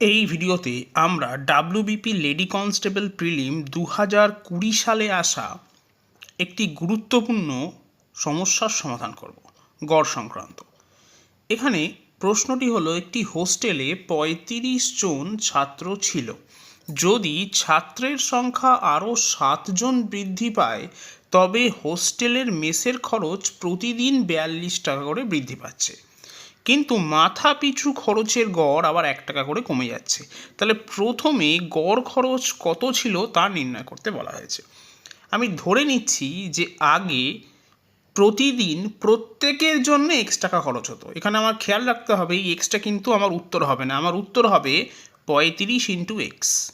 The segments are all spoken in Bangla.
এই ভিডিওতে আমরা ডাব্লিউবিপি লেডি কনস্টেবল প্রিলিম দু হাজার কুড়ি সালে আসা একটি গুরুত্বপূর্ণ সমস্যার সমাধান করব, গড় সংক্রান্ত। এখানে প্রশ্নটি হলো, একটি হোস্টেলে পঁয়ত্রিশ জন ছাত্র ছিল। যদি ছাত্রের সংখ্যা আরও সাতজন বৃদ্ধি পায়, তবে হোস্টেলের মেসের খরচ প্রতিদিন বিয়াল্লিশ টাকা করে বৃদ্ধি পাচ্ছে। কিন্তু মাথা পিছু খরচের গড় আবার এক টাকা করে কমে যাচ্ছে। তাহলে প্রথমে গড় খরচ কত ছিল তা নির্ণয় করতে বলা হয়েছে। আমি ধরে নিচ্ছি যে আগে প্রতিদিন প্রত্যেকের জন্য এক্স টাকা খরচ হতো। এখানে আমার খেয়াল রাখতে হবে, এই এক্সটা কিন্তু আমার উত্তর হবে না। আমার উত্তর হবে পঁয়ত্রিশ ইন্টু এক্স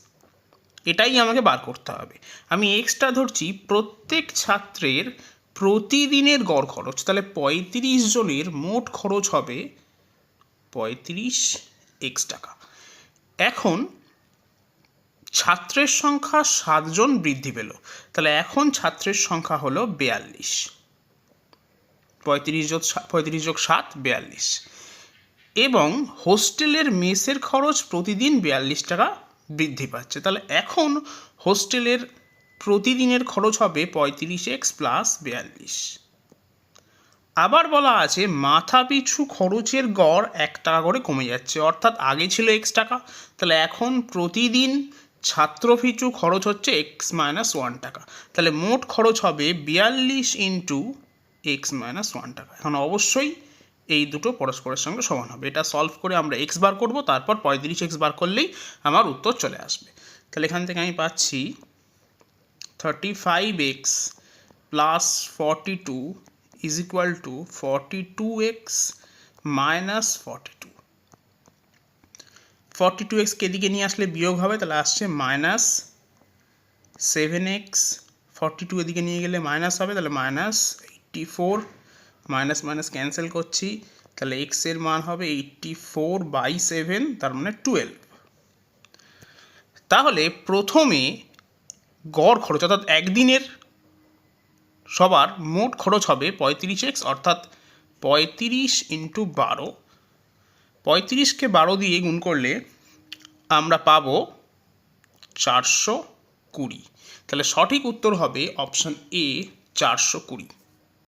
এটাই আমাকে বার করতে হবে। আমি এক্সটা ধরছি প্রত্যেক ছাত্রের প্রতিদিনের গড় খরচ, তাহলে পঁয়ত্রিশ জনের মোট খরচ হবে পঁয়ত্রিশ এক্স টাকা। এখন ছাত্রের সংখ্যা সাতজন বৃদ্ধি পেল, তাহলে এখন ছাত্রের সংখ্যা হলো বেয়াল্লিশ। পঁয়ত্রিশ যোগ পঁয়ত্রিশ যোগ সাত, বেয়াল্লিশ। এবং হোস্টেলের মেসের খরচ প্রতিদিন বিয়াল্লিশ টাকা বৃদ্ধি পাচ্ছে, তাহলে এখন হোস্টেলের প্রতিদিনের খরচ হবে পঁয়ত্রিশ এক্স প্লাস বিয়াল্লিশ। আবার বলা আছে, মাথা পিছু খরচের গড় এক টাকা করে কমে যাচ্ছে। অর্থাৎ আগে ছিল এক্স টাকা, তাহলে এখন প্রতিদিন ছাত্র পিছু খরচ হচ্ছে এক্স মাইনাস ওয়ান টাকা। তাহলে মোট খরচ হবে বিয়াল্লিশ ইন্টু এক্স মাইনাস ওয়ান টাকা। এখন অবশ্যই এই দুটো পরস্পরের সঙ্গে সমান হবে। এটা সলভ করে আমরা এক্স বার করব, তারপর পঁয়ত্রিশ এক্স বার করলেই আমার উত্তর চলে আসবে। তাহলে এখান থেকে আমি পাচ্ছি thirty five x plus forty two is equal to forty two x minus forty two forty two এক্সকে এদিকে নিয়ে আসলে বিয়োগ হবে, তাহলে আসছে minus seven x forty two এদিকে নিয়ে গেলে মাইনাস হবে, তাহলে minus eighty four minus minus cancel করছি, তাহলে এক্সের মান হবে এইটটি ফোর বাই সেভেন তার মানে টুয়েলভ তাহলে প্রথমে গড় খরচ, অর্থাৎ একদিনের সবার মোট খরচ হবে পঁয়ত্রিশ এক্স, অর্থাৎ পঁয়ত্রিশ ইন্টু বারো। পঁয়ত্রিশকে বারো দিয়ে গুণ করলে আমরা পাবো চারশো কুড়ি। তাহলে সঠিক উত্তর হবে অপশান এ, চারশো কুড়ি।